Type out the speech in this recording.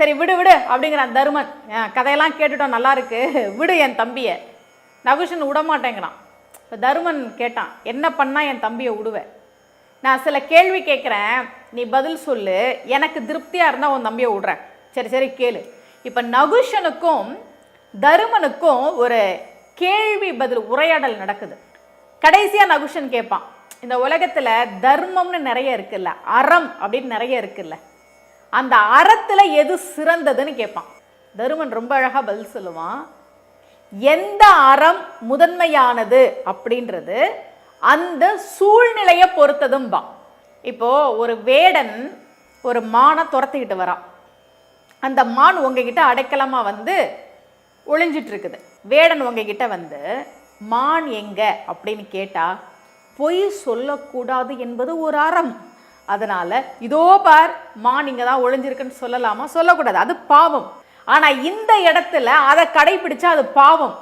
சரி விடு விடு அப்படிங்கிறான் தருமன். கதையெல்லாம் கேட்டுட்டோம் நல்லா இருக்கு. விடு என் தம்பியை. நகுஷன் விட மாட்டேங்கிறான் இப்போ தருமன் கேட்டான் என்ன பண்ணால் என் தம்பியை விடுவேன் நான் சில கேள்வி கேட்குறேன் நீ பதில் சொல்லு. எனக்கு திருப்தியாக இருந்தால் உன் தம்பியை விடுறேன் சரி சரி கேளு. இப்போ நகுஷனுக்கும் தருமனுக்கும் ஒரு கேள்வி பதில் உரையாடல் நடக்குது. கடைசியாக நகுஷன் கேட்பான் இந்த உலகத்தில் தர்மம்னு நிறைய இருக்குல்ல அறம் அப்படின்னு நிறைய இருக்குல்ல அந்த அறத்தில் எது சிறந்ததுன்னு கேட்பான் தருமன் ரொம்ப அழகாக பதில் சொல்லுவான். எந்த அறம் முதன்மையானது அப்படின்றது அந்த சூழ்நிலையை பொறுத்ததும்பா. இப்போ ஒரு வேடன் ஒரு மானை துரத்திக்கிட்டு வரான். அந்த மான் உங்ககிட்ட அடைக்கலமாக வந்து ஒளிஞ்சிட்ருக்குது வேடன் உங்ககிட்ட வந்து மான் எங்க? அப்படின்னு கேட்டால் பொய் சொல்லக்கூடாது என்பது ஒரு அறம். அதனால் இதோ பார் மான் இங்க தான் ஒளிஞ்சிருக்குன்னு சொல்லலாமா? சொல்லக்கூடாது. அது பாவம். ஆனால் இந்த இடத்துல அதை கடைபிடிச்சா அது பாவம்.